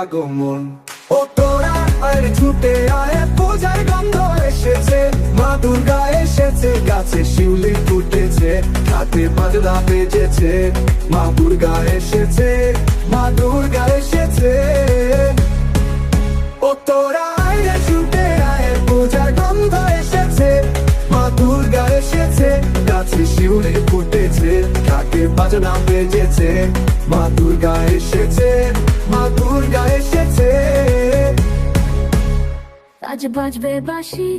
আগমন। ও তোরা আয় রে ছুটে আয় পূজার গন্ধ এসেছে। মা দুর্গা এসেছে, গাছে শিউলি ফুটেছে হাতে বাজনা বেজেছে। মা দুর্গা এসেছে, মা দুর্গা এসেছে। ও তোরা আয় ফুটেছে কাকে বাজনা বেজেছে। মা দুর্গা এসেছে। আজ বাজবে বাসি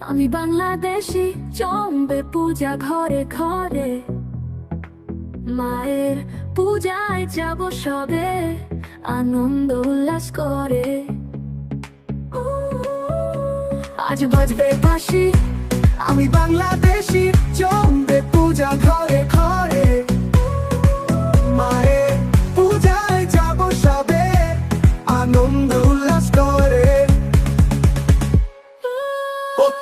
আমি বাংলাদেশি, জমবে পূজা ঘরে ঘরে। মায়ের পূজায় যাব সবে, আনন্দ উল্লাস করে। আজ বাজবে বাসি আমি বাংলাদেশি, জমবে পূজা ঘরে ঘরে। মায়ের পূজায় যাব সবে, আনন্দ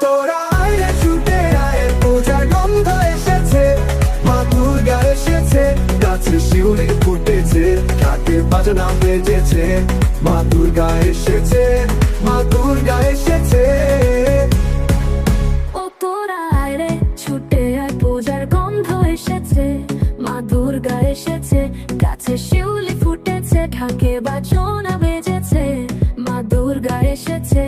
তোরা আয় রে ছুটে আয় পূজার গন্ধ এসেছে মা দুর্গা এসেছে, গাছে শিউরে ফুটেছে কাকে বাজনা বেজেছে মা দুর্গা এসেছে মা দুর্গা এসেছে। ও তোরা আয় রে ছুটে আয় পূজার গন্ধ এসেছে মা দুর্গা এসেছে, গাছে শিউলি ফুটেছে, ঢাকে বাজনা বেজেছে মা দুর্গা এসেছে।